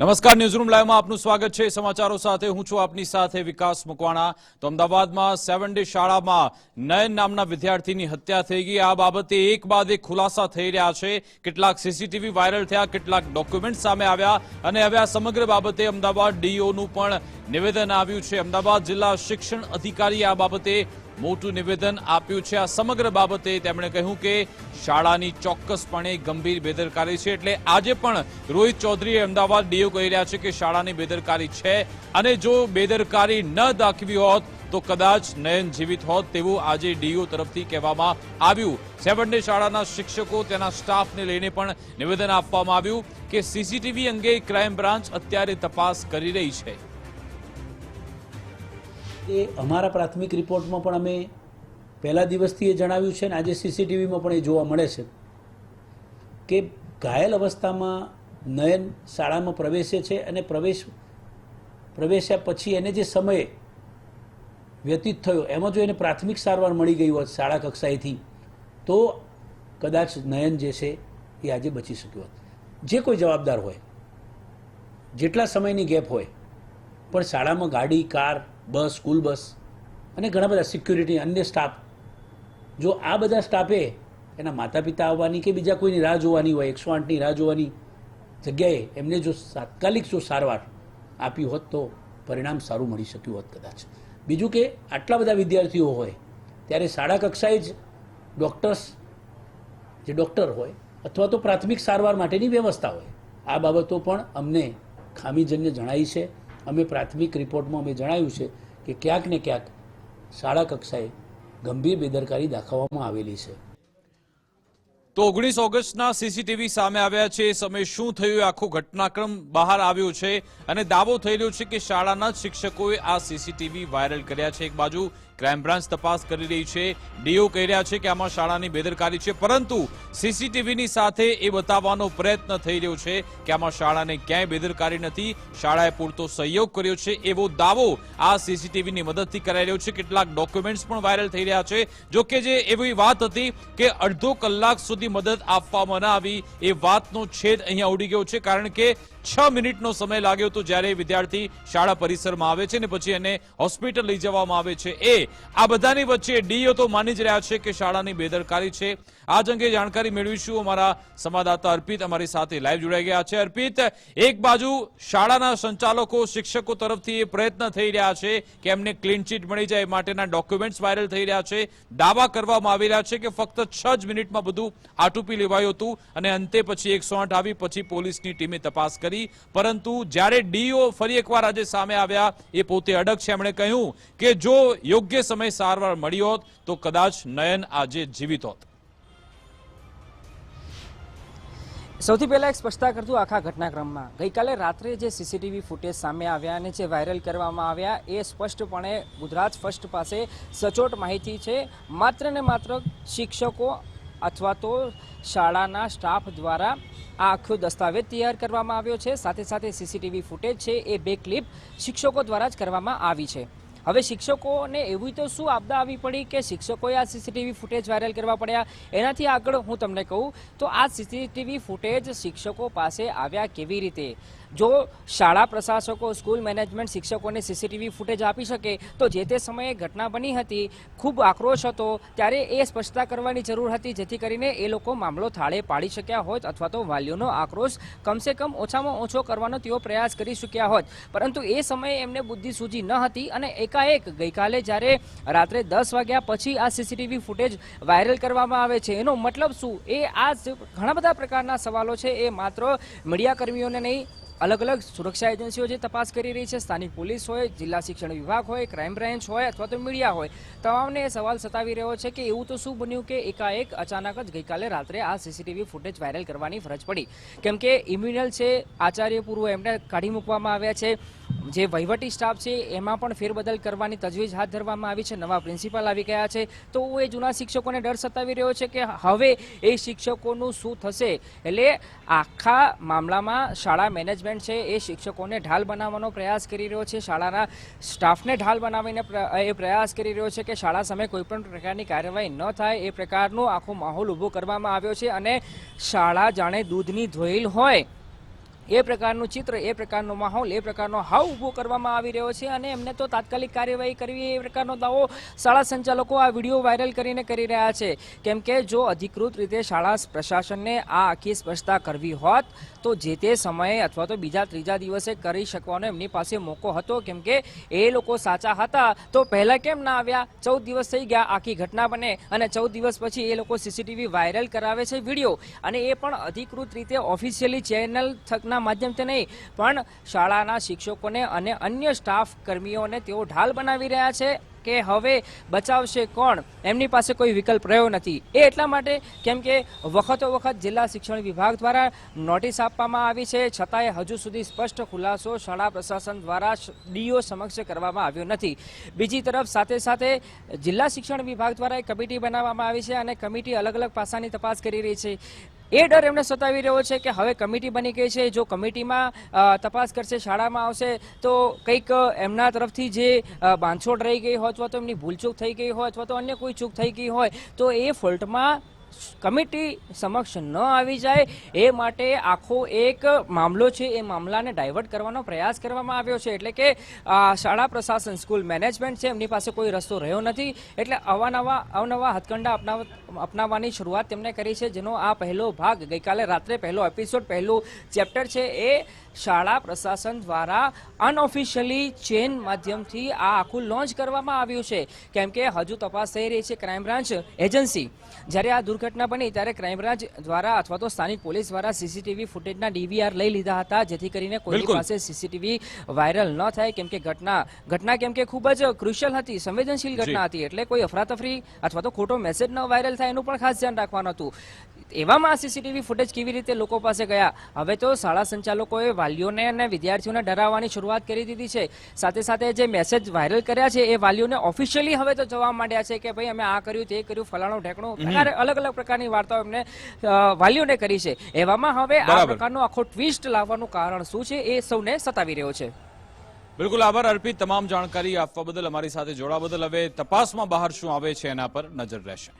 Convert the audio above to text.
નમસ્કાર ન્યૂઝરૂમ લાઈવમાં આપનું સ્વાગત છે. સમાચારો સાથે હું છું આપની સાથે વિકાસ મકવાણા. તો અમદાવાદમાં સેવન ડે શાળામાં નયન નામના વિદ્યાર્થીની હત્યા થઈ ગઈ. આ બાબતે એક બાદ એક ખુલાસા થઈ રહ્યા છે. કેટલાક સીસીટીવી વાયરલ થયા, કેટલાક ડોક્યુમેન્ટ સામે આવ્યા અને હવે આ સમગ્ર બાબતે અમદાવાદ ડીઓનું પણ નિવેદન આવ્યું છે. અમદાવાદ જિલ્લા શિક્ષણ અધિકારી આ બાબતે મોટું નિવેદન આપ્યું છે. આ સમગ્ર બાબતે તેમણે કહ્યું કે શાળાની ચોક્કસપણે ગંભીર બેદરકારી છે. એટલે આજે પણ રોહિત ચૌધરીએ અમદાવાદ ડીઓ કહી રહ્યા છે કે શાળાની બેદરકારી છે અને જો બેદરકારી ન દાખવી હોત તો કદાચ નયન જીવિત હોત તેવું આજે ડીઓ તરફથી કહેવામાં આવ્યું. સેવન ડે શાળાના શિક્ષકો, તેના સ્ટાફને લઈને પણ નિવેદન આપવામાં આવ્યું કે સીસીટીવી અંગે ક્રાઇમ બ્રાન્ચ અત્યારે તપાસ કરી રહી છે. એ અમારા પ્રાથમિક રિપોર્ટમાં પણ અમે પહેલા દિવસથી એ જણાવ્યું છે અને આજે સીસીટીવીમાં પણ એ જોવા મળે છે કે ઘાયલ અવસ્થામાં નયન શાળામાં પ્રવેશે છે અને પ્રવેશ પ્રવેશ્યા પછી એને જે સમય વ્યતીત થયો, એમાં જો એને પ્રાથમિક સારવાર મળી ગઈ હોત શાળા કક્ષાએથી, તો કદાચ નયન જે છે એ આજે બચી શક્યો હોત. જે કોઈ જવાબદાર હોય, જેટલા સમયની ગેપ હોય, પણ શાળામાં ગાડી, કાર બસ, સ્કૂલ બસ અને ઘણા બધા સિક્યુરિટી અન્ય સ્ટાફ જો આ બધા સ્ટાફે એના માતા પિતા આવવાની કે બીજા કોઈની રાહ જોવાની હોય, એકસો આઠની રાહ જોવાની જગ્યાએ એમને જો તાત્કાલિક જો સારવાર આપી હોત તો પરિણામ સારું મળી શક્યું હોત કદાચ. બીજું કે આટલા બધા વિદ્યાર્થીઓ હોય, ત્યારે શાળા કક્ષાએ જ ડૉક્ટર્સ જે ડૉક્ટર હોય અથવા તો પ્રાથમિક સારવાર માટેની વ્યવસ્થા હોય, આ બાબતો પણ અમને ખામીજન્ય જણાઈ છે. અમે પ્રાથમિક રિપોર્ટમાં અમે જણાવ્યું છે કે ક્યાંક ને ક્યાંક શાળા કક્ષાએ ગંભીર બેદરકારી દાખવવામાં આવેલી છે. તો ઓગણીસ ઓગસ્ટના સીસીટીવી સામે આવ્યા છે. એ સમયે શું થયું? આખો ઘટનાક્રમ બહાર આવ્યો છે અને દાવો થઈ રહ્યો છે કે શાળાના શિક્ષકોએ આ સીસીટીવી વાયરલ કર્યા છે. એક બાજુ ક્રાઇમ બ્રાન્ચ તપાસ કરી રહી છે. ડીઓ કહી રહ્યા છે કે આમાં શાળાની બેદરકારી છે, પરંતુ સીસીટીવીની સાથે એ બતાવવાનો પ્રયત્ન થઈ રહ્યો છે કે આમાં શાળાને ક્યાંય બેદરકારી નથી. શાળાએ પૂરતો સહયોગ કર્યો છે. એવો દાવો આ સીસીટીવીની મદદથી કરાઈ રહ્યો છે. કેટલાક ડોક્યુમેન્ટ્સ પણ વાયરલ થઈ રહ્યા છે. જો કે જે એવી વાત હતી કે અડધો કલાક સુધી મદદ આપવામાં ન આવી એ વાતનો છેદ અહીંયા ઉડી ગયો છે. કારણ કે છ મિનિટનો સમય લાગ્યો હતો જ્યારે વિદ્યાર્થી શાળા પરિસરમાં આવે છે ને પછી એને હોસ્પિટલ લઈ જવામાં આવે છે. એ આ બધાની વચ્ચે ડીઓ તો માની જ રહ્યા છે કે શાળાની બેદરકારી છે. આ જ અંગે જાણકારી મેળવીશું. અમારા સંવાદદાતા અર્પિત અમારી સાથે લાઈવ જોડાઈ ગયા છે. અર્પિત, એક બાજુ શાળાના સંચાલકો, શિક્ષકો તરફથી પ્રયત્ન થઈ રહ્યા છે કે એમને ક્લીન ચીટ મળી જાય માટેના ડોક્યુમેન્ટ્સ વાયરલ થઈ રહ્યા છે. દાવા કરવામાં આવી રહ્યા છે કે ફક્ત છ જ મિનિટમાં બધું આટોપી લેવાયું હતું અને અંતે પછી એકસો આવી, પછી પોલીસની ટીમે તપાસ કરી. પરંતુ જ્યારે ડીઓ ફરી એકવાર આજે સામે આવ્યા, એ પોતે અડગ છે. એમણે કહ્યું કે જો યોગ્ય સમય સારવાર મળી હોત તો કદાચ નયન આજે જીવિત હોત. સૌથી પહેલા એક સ્પષ્ટતા કરતું આખા ઘટનાક્રમમાં. ગઈકાલે રાત્રે જે સીસીટીવી ફૂટેજ સામે આવ્યા અને જે વાયરલ કરવામાં આવ્યા, એ સ્પષ્ટપણે ગુજરાત ફર્સ્ટ પાસે સચોટ માહિતી છે. માત્ર ને માત્ર શિક્ષકો અથવા તો શાળાના સ્ટાફ દ્વારા આ આખો દસ્તાવેજ તૈયાર કરવામાં આવ્યો છે. સાથે સાથે સીસીટીવી ફૂટેજ છે. એ બે ક્લિપ શિક્ષકો દ્વારા જ કરવામાં આવી છે. હવે શિક્ષકોને એવી તો શું આપદા આવી પડી કે શિક્ષકોએ આ સીસીટીવી ફૂટેજ વાયરલ કરવા પડ્યા? એનાથી આગળ હું તમને કહું, તો આ સીસીટીવી ફૂટેજ શિક્ષકો પાસે આવ્યા કેવી રીતે? જો શાળા પ્રશાસકો સ્કૂલ મેનેજમેન્ટ શિક્ષકોને સીસીટીવી ફૂટેજ આપી શકે, તો જે તે સમયે ઘટના બની હતી, ખૂબ આક્રોશ હતો, ત્યારે એ સ્પષ્ટતા કરવાની જરૂર હતી, જેથી કરીને એ લોકો મામલો થાળે પાડી શક્યા હોત અથવા તો વાલીઓનો આક્રોશ કમસે કમ ઓછામાં ઓછો કરવાનો તેઓ પ્રયાસ કરી શક્યા હોત. પરંતુ એ સમયે એમને બુદ્ધિ સૂજી ન હતી અને એકાએક ગઈકાલે જ્યારે રાત્રે દસ વાગ્યા પછી આ સીસીટીવી ફૂટેજ વાયરલ કરવામાં આવે છે. એનો મતલબ શું? એ આ ઘણા બધા પ્રકારના સવાલો છે. એ માત્ર મીડિયા કર્મીઓને નહીં અલગ અલગ સુરક્ષા એજન્સીઓ જે તપાસ કરી રહી છે. સ્થાનિક પોલીસ હોય, જિલ્લા શિક્ષણ વિભાગ હોય, ક્રાઇમ બ્રાન્ચ હોય અથવા તો મીડિયા હોય. તમામને એ સવાલ સતાવી રહ્યો છે કે એવું તો શું બન્યું કે એકાએક અચાનક જ ગઈકાલે રાત્રે આ સીસીટીવી ફૂટેજ વાયરલ કરવાની ફરજ પડી? કેમ કે ઇમ્યુનલ છે આચાર્ય પૂર્વ એમને કાઢી મૂકવામાં આવ્યા છે. જે વહીવટી સ્ટાફ છે, એમાં પણ ફેરબદલ કરવાની તજવીજ હાથ ધરવામાં આવી છે. નવા પ્રિન્સિપાલ આવી ગયા છે. તો એ જૂના શિક્ષકોને ડર સતાવી રહ્યો છે કે હવે એ શિક્ષકોનું શું થશે? એટલે આખા મામલામાં શાળા મેનેજમેન્ટ છે, એ શિક્ષકોને ઢાલ બનાવવાનો પ્રયાસ કરી રહ્યો છે. શાળાના સ્ટાફને ઢાલ બનાવીને એ પ્રયાસ કરી રહ્યો છે કે શાળા સામે કોઈપણ પ્રકારની કાર્યવાહી ન થાય. એ પ્રકારનો આખો માહોલ ઊભો કરવામાં આવ્યો છે અને શાળા જાણે દૂધની ધોઈલ હોય એ પ્રકારનું ચિત્ર, એ પ્રકારનો માહોલ, એ પ્રકારનો હાવ ઊભો કરવામાં આવી રહ્યો છે અને એમને તો તાત્કાલિક કાર્યવાહી કરવી, એ પ્રકારનો દાવો શાળા સંચાલકો આ વીડિયો વાયરલ કરીને કરી રહ્યા છે. કેમ કે જો અધિકૃત રીતે શાળા પ્રશાસનને આ આખી સ્પષ્ટતા કરવી હોત, તો જે તે સમયે અથવા તો બીજા ત્રીજા દિવસે કરી શકવાનો એમની પાસે મોકો હતો. કેમ કે એ લોકો સાચા હતા, તો પહેલાં કેમ ના આવ્યા? ચૌદ દિવસ થઈ ગયા આખી ઘટના બને અને ચૌદ દિવસ પછી એ લોકો સીસીટીવી વાયરલ કરાવે છે વીડિયો. અને એ પણ અધિકૃત રીતે ઓફિશિયલી ચેનલ થકના માધ્યમથી નહીં, પણ શાળાના શિક્ષકોને અને અન્ય સ્ટાફ કર્મીઓને તેઓ ઢાલ બનાવી રહ્યા છે કે હવે બચાવશે કોણ? એમની પાસે કોઈ વિકલ્પ રહ્યો નથી. એ એટલા માટે કેમ કે વખતો વખત જિલ્લા શિક્ષણ વિભાગ દ્વારા નોટિસ આપવામાં આવી છે, છતાંય હજુ સુધી સ્પષ્ટ ખુલાસો શાળા પ્રશાસન દ્વારા ડીઓ સમક્ષ કરવામાં આવ્યો નથી. બીજી તરફ સાથે સાથે જિલ્લા શિક્ષણ વિભાગ દ્વારા એક કમિટી બનાવવામાં આવી છે અને કમિટી અલગ અલગ પાસાની તપાસ કરી રહી છે. એ ડર એમને સતાવી રહ્યો છે કે હવે કમિટી બની ગઈ છે. જો કમિટીમાં તપાસ કરશે, શાળામાં આવશે, તો કંઈક એમના તરફથી જે બાંધછોડ રહી ગઈ હોય અથવા તો એમની ભૂલચૂક થઈ ગઈ હોય અથવા તો અન્ય કોઈ ચૂક થઈ ગઈ હોય, તો એ ફોલ્ટમાં કમિટી સમક્ષ ન આવી જાય એ માટે આખો એક મામલો છે, એ મામલાને ડાયવર્ટ કરવાનો પ્રયાસ કરવામાં આવ્યો છે. એટલે કે શાળા પ્રશાસન, સ્કૂલ મેનેજમેન્ટ છે, એમની પાસે કોઈ રસ્તો રહ્યો નથી. એટલે અવાનવા, અવનવા હથકંડા અપનાવ, અપનાવવાની શરૂઆત તેમણે કરી છે, જેનો આ પહેલો ભાગ ગઈકાલે રાત્રે પહેલો એપિસોડ પહેલું ચેપ્ટર છે. એ શાળા પ્રશાસન દ્વારા અનઓફિશિયલી ચેન માધ્યમથી આ આખું લોન્ચ કરવામાં આવ્યું છે. કેમ કે હજુ તપાસ થઈ રહી છે ક્રાઇમ બ્રાન્ચ એજન્સી. જ્યારે આ દુર્ઘટના બની ત્યારે ક્રાઇમ બ્રાન્ચ દ્વારા અથવા તો સ્થાનિક પોલીસ દ્વારા સીસીટીવી ફૂટેજના ડીવીઆર લઈ લીધા હતા જેથી કરીને કોઈ પાસે સીસીટીવી વાયરલ ન થાય. કેમ કે ઘટના ઘટના કેમ કે ખૂબ જ ક્રુશિયલ હતી સંવેદનશીલ ઘટના હતી એટલે કોઈ અફરાતફરી અથવા તો ખોટો મેસેજ ન વાયરલ થાય એનું પણ ખાસ ધ્યાન રાખવાનું હતું. એવામાં આ સીસીટીવી ફૂટેજ કેવી રીતે લોકો પાસે ગયા? હવે તો શાળા સંચાલકોએ વાલીઓને અને વિદ્યાર્થીઓને ડરાવવાની શરૂઆત કરી દીધી છે. સાથે સાથે જે મેસેજ વાયરલ કર્યા છે એ વાલીઓને ઓફિશિયલી હવે તો જવા માંડ્યા છે કે ભાઈ અમે આ કર્યું તે કર્યું ફલાણું ઢેકણું અલગ અલગ પ્રકારની વાર્તાઓ એમને વાલીઓને કરી છે. એવામાં હવે આ પ્રકારનો આખો ટ્વિસ્ટ લાવવાનું કારણ શું છે એ સૌને સતાવી રહ્યો છે. બિલકુલ આભાર અર્પિત. તમામ જાણકારી આપવા બદલ અમારી સાથે જોડા બદલ. હવે તપાસમાં બહાર શું આવે છે એના પર નજર રહેશે.